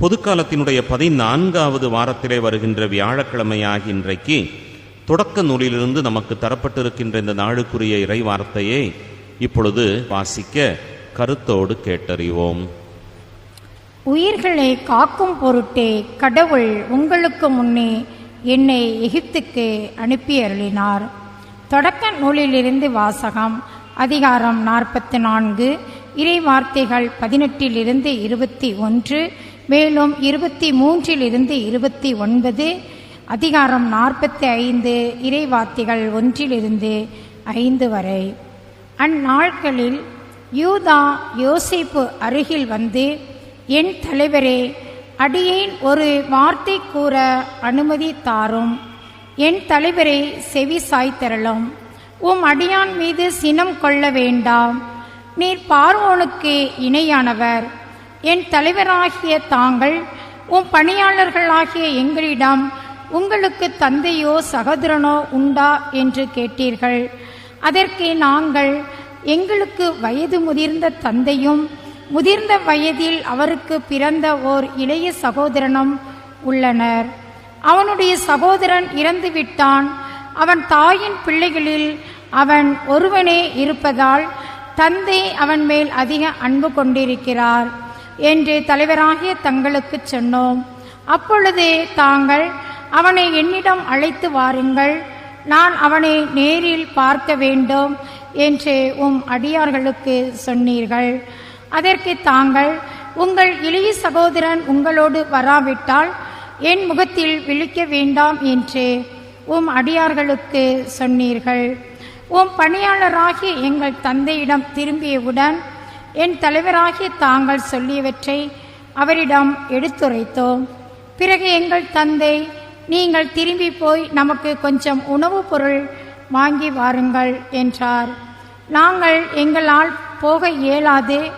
பொதுக்காலத்தினுடைய பதினான்காவது வாரத்திலே வருகின்ற வியாழக்கிழமையாகி இன்றைக்கு தொடக்க நூலிலிருந்து நமக்கு தரப்பட்டிருக்கின்ற இந்த நாளுக்குரிய இறை வார்த்தையை இப்பொழுது வாசிக்க கருத்தோடு கேட்டறிவோம். உயிர்களை காக்கும் பொருட்டே கடவுள் உங்களுக்கு முன்னே என்னை எகிப்துக்கு அனுப்பி அருளினார். தொடக்க நூலிலிருந்து வாசகம் அதிகாரம் நாற்பத்தி நான்கு இறை வார்த்தைகள் பதினெட்டிலிருந்து இருபத்தி ஒன்று மேலும் இருபத்தி மூன்றிலிருந்து இருபத்தி ஒன்பது அதிகாரம் நாற்பத்தி ஐந்து இறைவார்த்தைகள் ஒன்றிலிருந்து ஐந்து வரை. அந்நாட்களில் யூதா யோசிப்பு அருகில் வந்து என் தலைவரே அடியேன் ஒரு வார்த்தை கூற அனுமதி தாரும். என் தலைவரை செவி சாய்த்தரலும். உம் அடியான் மீது சினம் கொள்ள வேண்டாம். நீர் பார்வோனுக்கு இணையானவர். என் தலைவராகிய தாங்கள் உன் பணியாளர்களாகிய எங்களிடம் உங்களுக்கு தந்தையோ சகோதரனோ உண்டா என்று கேட்டீர்கள். அதற்கு நாங்கள் எங்களுக்கு வயது முதிர்ந்த தந்தையும் முதிர்ந்த வயதில் அவருக்கு பிறந்த ஓர் இளைய சகோதரனும் உள்ளனர். அவனுடைய சகோதரன் இறந்து விட்டான். அவன் தாயின் பிள்ளைகளில் அவன் ஒருவனே இருப்பதால் தந்தை அவன் மேல் அதிக அன்பு கொண்டிருக்கிறார். என்று தலைவராகிய தங்களுக்கு சொன்னோம். அப்பொழுது தாங்கள் அவனை என்னிடம் அழைத்து வாருங்கள். நான் அவனை நேரில் பார்க்க வேண்டும் என்று உம் அடியார்களுக்கு சொன்னீர்கள். அதற்கு தாங்கள் உங்கள் இளைய சகோதரன் உங்களோடு வராவிட்டால் என் முகத்தில் விழிக்க வேண்டாம் என்று உம் அடியார்களுக்கு சொன்னீர்கள். உம் பணியாளராகிய எங்கள் தந்தையிடம் திரும்பியவுடன் என் தலைவராகிய தாங்கள் சொல்லியவற்றை அவரிடம் எடுத்துரைத்தோம். பிறகு எங்கள் தந்தை நீங்கள் திரும்பி போய் நமக்கு கொஞ்சம் உணவுப் பொருள் வாங்கி வாருங்கள் என்றார். நாங்கள் எங்களால் போக இயலாது.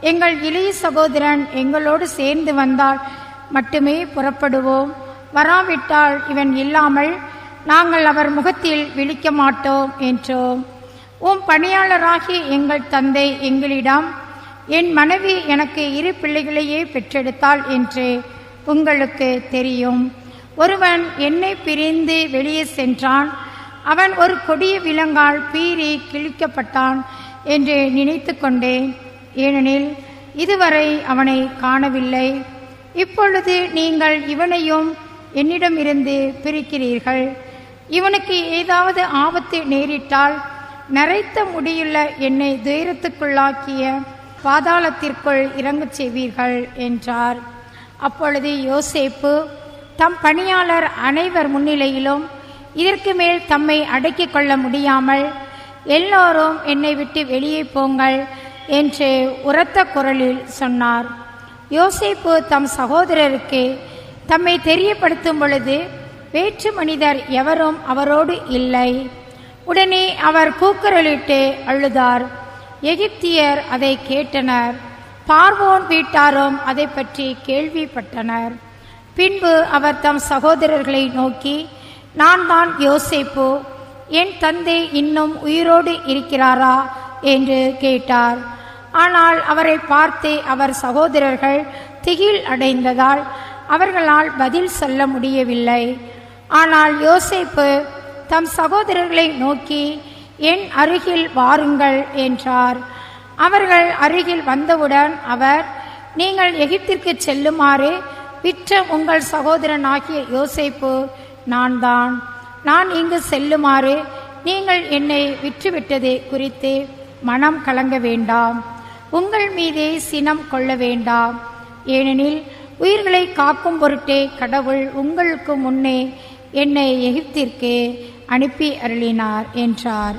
எங்கள் இளைய சகோதரன் எங்களோடு சேர்ந்து வந்தால் மட்டுமே புறப்படுவோம். வராவிட்டால் இவன் இல்லாமல் நாங்கள் அவர் முகத்தில் விழிக்க மாட்டோம் என்றோம். உம் பணியாளராகிய எங்கள் தந்தை எங்களிடம் என் மனைவி எனக்கு இரு பிள்ளைகளையே பெற்றெடுத்தாள் என்று உங்களுக்கு தெரியும். ஒருவன் என்னை பிரிந்து வெளியே சென்றான் அவன் ஒரு கொடிய விலங்கால் பீறி கிழிக்கப்பட்டான் என்று நினைத்து கொண்டேன். ஏனெனில் இதுவரை அவனை காணவில்லை. இப்பொழுது நீங்கள் இவனையும் என்னிடமிருந்து பிரிக்கிறீர்கள். இவனுக்கு ஏதாவது ஆபத்து நேரிட்டால் நரைத்த முடியுள்ள என்னை துயரத்துக்குள்ளாக்கிய பாதாளத்திற்குள் இறங்கச் செய்வீர்கள் என்றார். அப்பொழுது யோசேப்பு தம் பணியாளர் அனைவர் முன்னிலையிலும் இதற்கு மேல் தம்மை அடக்கிக் கொள்ள முடியாமல் எல்லோரும் என்னை விட்டு வெளியே போங்கள் என்று உரத்த குரலில் சொன்னார். யோசேப்பு தம் சகோதரருக்கு தம்மை தெரியப்படுத்தும் பொழுது வேற்று மனிதர் எவரும் அவரோடு இல்லை. உடனே அவர் கூக்குரலிட்டு அழுதார். எகிப்தியர் அதை கேட்டனர். பார்வோன் வீட்டாரும் அதை பற்றி கேள்விப்பட்டனர். பின்பு அவர் தம் சகோதரர்களை நோக்கி நான் தான் யோசிப்பு. என் தந்தை இன்னும் உயிரோடு இருக்கிறாரா? என்று கேட்டார். ஆனால் அவரை பார்த்து அவர் சகோதரர்கள் திகில் அடைந்ததால் அவர்களால் பதில் சொல்ல முடியவில்லை. ஆனால் யோசிப்பு தம் சகோதரர்களை நோக்கி என் அருகில் வாருங்கள் என்றார். அவர்கள் அருகில் வந்தவுடன் அவர் நீங்கள் எகிப்திற்கு செல்லுமாறு விற்ற உங்கள் சகோதரனாகிய யோசிப்பு நான் தான் நான் இங்கு செல்லுமாறு நீங்கள் என்னை விற்றுவிட்டது குறித்து மனம் கலங்க வேண்டாம். உங்கள் மீதே சினம் கொள்ள வேண்டாம். ஏனெனில் உயிர்களை காக்கும் பொருட்டே கடவுள் உங்களுக்கு முன்னே என்னை எகிப்திற்கு அனுப்பி அருளினார் என்றார்.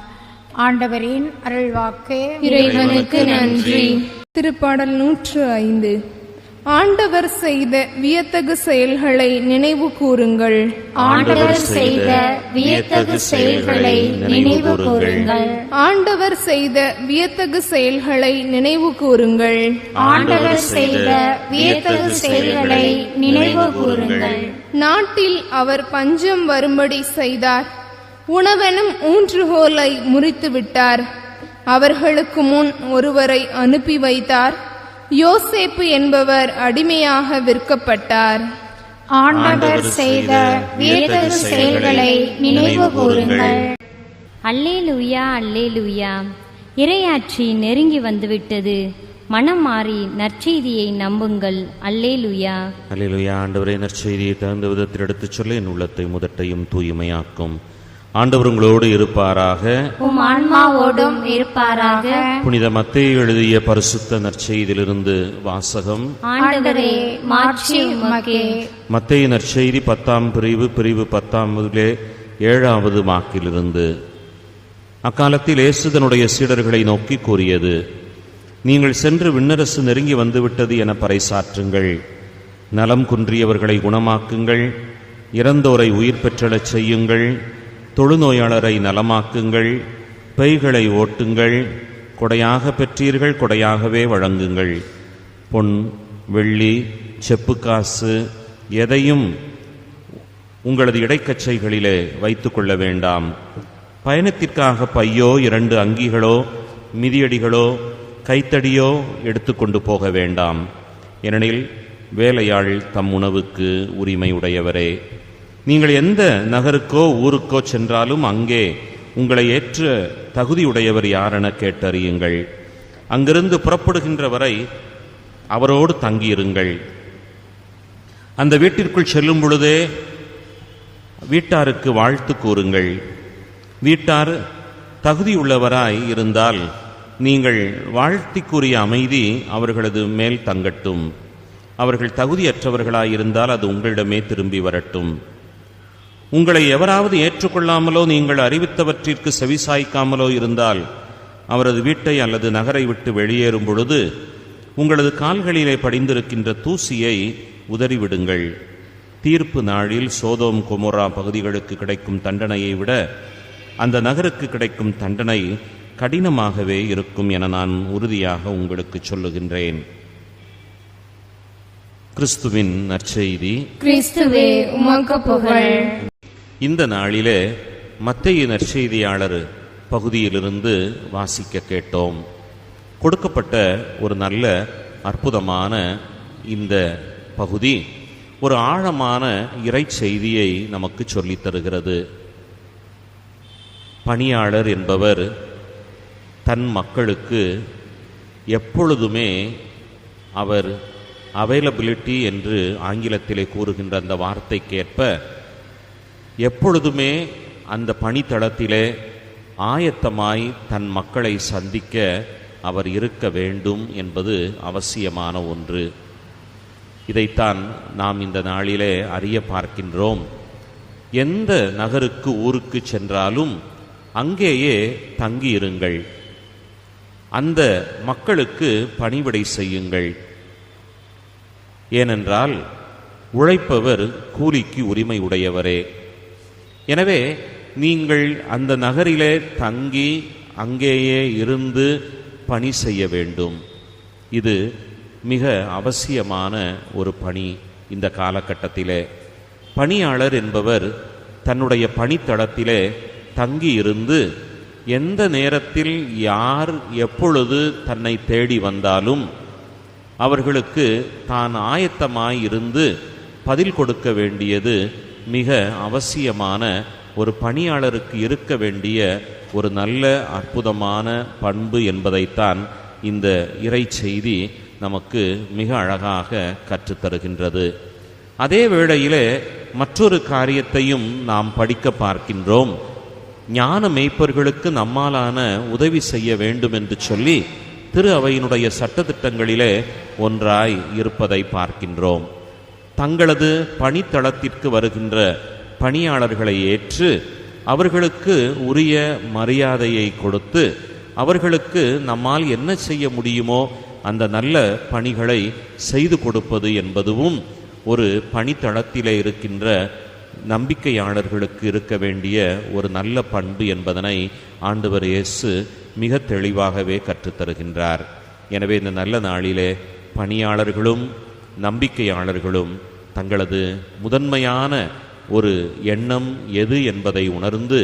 ஆண்டவரின் அருள்வாக்கு. இறைவனுக்கு நன்றி. திருப்பாடல் நூற்று ஐந்து. ஆண்டவர் செய்த வியத்தகு செயல்களை நினைவு கூறுங்கள். ஆண்டவர் செய்த வியத்தகு செயல்களை நினைவு கூறுங்கள். ஆண்டவர் செய்த வியத்தகு செயல்களை நினைவு கூறுங்கள். ஆண்டவர் செய்த வியத்தகு செயல்களை நினைவு கூறுங்கள். நாட்டில் அவர் பஞ்சம் வரும்படி செய்தார். உணவெனும் ஊன்றுகோலை முறித்து விட்டார். அவர்களுக்கு முன் ஒருவரை அனுப்பி வைத்தார். யோசேப்பு என்பவர் அடிமையாக விற்கப்பட்டார். ஆண்டவர் செய்த செயல்களை நினைவு கூறுங்கள். அல்லேலூயா அல்லேலூயா. இறையாட்சி நெருங்கி வந்துவிட்டது. மனம் மாறி நற்செய்தியை நம்புங்கள். அல்லேலூயா. அல்லேலூயா ஆண்டவரே நற்செய்தியை தகுந்த விதத்தில் எடுத்துச் சொல்ல என் உள்ளத்தை முதட்டையும் தூய்மையாக்கும். ஆண்டவர் உங்களோடு இருப்பாராக. உம் ஆன்மாவோடும் இருப்பாராக. புனித மத்தேயு எழுதிய பரிசுத்த நற்செய்தியிலிருந்து வாசகம். ஆண்டவரே உமக்கே. மத்தேயு நற்செய்தி பத்தாம் பிரிவு பிரிவு பத்தாம்பதிலே ஏழாவது வாக்கிலிருந்து. அக்காலத்தில் இயேசு தன்னுடைய சீடர்களை நோக்கி கூறியது நீங்கள் சென்று விண்ணரசு நெருங்கி வந்துவிட்டது என பறைசாற்றுங்கள். நலம் குன்றியவர்களை குணமாக்குங்கள். இறந்தோரை உயிர் பெற்றெழச் செய்யுங்கள். தொழுநோயாளரை நலமாக்குங்கள் பெய்களை ஓட்டுங்கள் கொடையாக பெற்றீர்கள் கொடையாகவே வழங்குங்கள். பொன் வெள்ளி செப்புக்காசு எதையும் உங்களது இடைக்கச்சைகளிலே வைத்துக்கொள்ள வேண்டாம். பயணத்திற்காக பையோ இரண்டு அங்கிகளோ மிதியடிகளோ கைத்தடியோ எடுத்துக்கொண்டு போக வேண்டாம். ஏனெனில் வேலையாள் தம் உணவுக்கு உரிமை உடையவரே நீங்கள் எந்த நகருக்கோ ஊருக்கோ சென்றாலும் அங்கே உங்களை ஏற்ற தகுதியுடையவர் யாரென கேட்டறியுங்கள். அங்கிருந்து புறப்படுகின்ற வரை அவரோடு தங்கியிருங்கள். அந்த வீட்டிற்குள் செல்லும் பொழுதே வீட்டாருக்கு வாழ்த்து கூறுங்கள். வீட்டார் தகுதியுள்ளவராய் இருந்தால் நீங்கள் வாழ்த்திக்குரிய அமைதி அவர்களது மேல் தங்கட்டும். அவர்கள் தகுதியற்றவர்களாயிருந்தால் அது உங்களிடமே திரும்பி வரட்டும். உங்களை எவராவது ஏற்றுக்கொள்ளாமலோ நீங்கள் அறிவித்தவற்றிற்கு செவிசாய்க்காமலோ இருந்தால் அவரது வீட்டை அல்லது நகரை விட்டு வெளியேறும் பொழுது உங்களது கால்களிலே படிந்திருக்கின்ற தூசியை உதறிவிடுங்கள். தீர்ப்பு நாளில் சோதோம் கொமோரா பகுதிகளுக்கு கிடைக்கும் தண்டனையை விட அந்த நகருக்கு கிடைக்கும் தண்டனை கடினமாகவே இருக்கும் என நான் உறுதியாக உங்களுக்கு சொல்லுகின்றேன். கிறிஸ்துவின் நற்செய்தி. கிறிஸ்துவே உமக்கு புகழ். இந்த நாளிலே மத்திய நற்செய்தியாளர் பகுதியிலிருந்து வாசிக்க கேட்டோம். கொடுக்கப்பட்ட ஒரு நல்ல அற்புதமான இந்த பகுதி ஒரு ஆழமான இறை செய்தியை நமக்கு சொல்லித் தருகிறது. பணியாளர் என்பவர் தன் மக்களுக்கு எப்பொழுதுமே அவர் அவைலபிலிட்டி என்று ஆங்கிலத்திலே கூறுகின்ற அந்த வார்த்தைக்கேற்ப எப்பொழுதுமே அந்த பணித்தளத்திலே ஆயத்தமாய் தன் மக்களை சந்திக்க அவர் இருக்க வேண்டும் என்பது அவசியமான ஒன்று. இதைத்தான் நாம் இந்த நாளிலே அறிய பார்க்கின்றோம். எந்த நகருக்கு ஊருக்கு சென்றாலும் அங்கேயே தங்கியிருங்கள். அந்த மக்களுக்கு பணிவிடை செய்யுங்கள். ஏனென்றால் உழைப்பவர் கூலிக்கு உரிமை உடையவரே. எனவே நீங்கள் அந்த நகரிலே தங்கி அங்கேயே இருந்து பணி செய்ய வேண்டும். இது மிக அவசியமான ஒரு பணி இந்த காலகட்டத்திலே. பணியாளர் என்பவர் தன்னுடைய பணித்தளத்திலே தங்கியிருந்து எந்த நேரத்தில் யார் எப்பொழுது தன்னை தேடி வந்தாலும் அவர்களுக்கு தான் ஆயத்தமாய் இருந்து பதில் கொடுக்க வேண்டியது மிக அவசியமான ஒரு பணியாளருக்கு இருக்க வேண்டிய ஒரு நல்ல அற்புதமான பண்பு என்பதைத்தான் இந்த இறை செய்தி நமக்கு மிக அழகாக கற்றுத்தருகின்றது அதே வேளையிலே மற்றொரு காரியத்தையும் நாம் படிக்க பார்க்கின்றோம். ஞான மெய்ப்பர்களுக்கு நம்மாலான உதவி செய்ய வேண்டும் என்று சொல்லி திரு அவையினுடைய சட்டத்திட்டங்களிலே ஒன்றாய் இருப்பதை பார்க்கின்றோம். தங்களது பணித்தளத்திற்கு வருகின்ற பணியாளர்களை ஏற்று அவர்களுக்கு உரிய மரியாதையை கொடுத்து அவர்களுக்கு நம்மால் என்ன செய்ய முடியுமோ அந்த நல்ல பணிகளை செய்து கொடுப்பது என்பதுவும் ஒரு பணித்தளத்திலே இருக்கின்ற நம்பிக்கையாளர்களுக்கு இருக்க வேண்டிய ஒரு நல்ல பண்பு என்பதனை ஆண்டவர் இயேசு மிக தெளிவாகவே கற்றுத்தருகின்றார். எனவே இந்த நல்ல நாளிலே பணியாளர்களும் நம்பிக்கையாளர்களும் தங்களது முதன்மையான ஒரு எண்ணம் எது என்பதை உணர்ந்து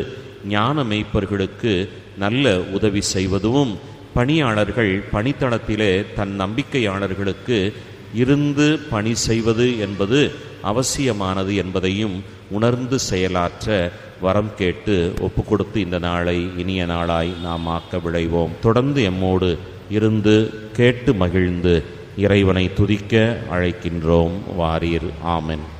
ஞான மெய்ப்பர்களுக்கு நல்ல உதவி செய்வதும் பணியாளர்கள் பணித்தளத்திலே தன் நம்பிக்கையாளர்களுக்கு இருந்து பணி செய்வது என்பது அவசியமானது என்பதையும் உணர்ந்து செயலாற்ற வரம் கேட்டு ஒப்புக்கொடுத்து இந்த நாளை இனிய நாளாய் நாம் ஆக்க விளைவோம் தொடர்ந்து எம்மோடு இருந்து கேட்டு மகிழ்ந்து இறைவனை துதிக்க அழைக்கின்றோம். வாரீர். ஆமென்.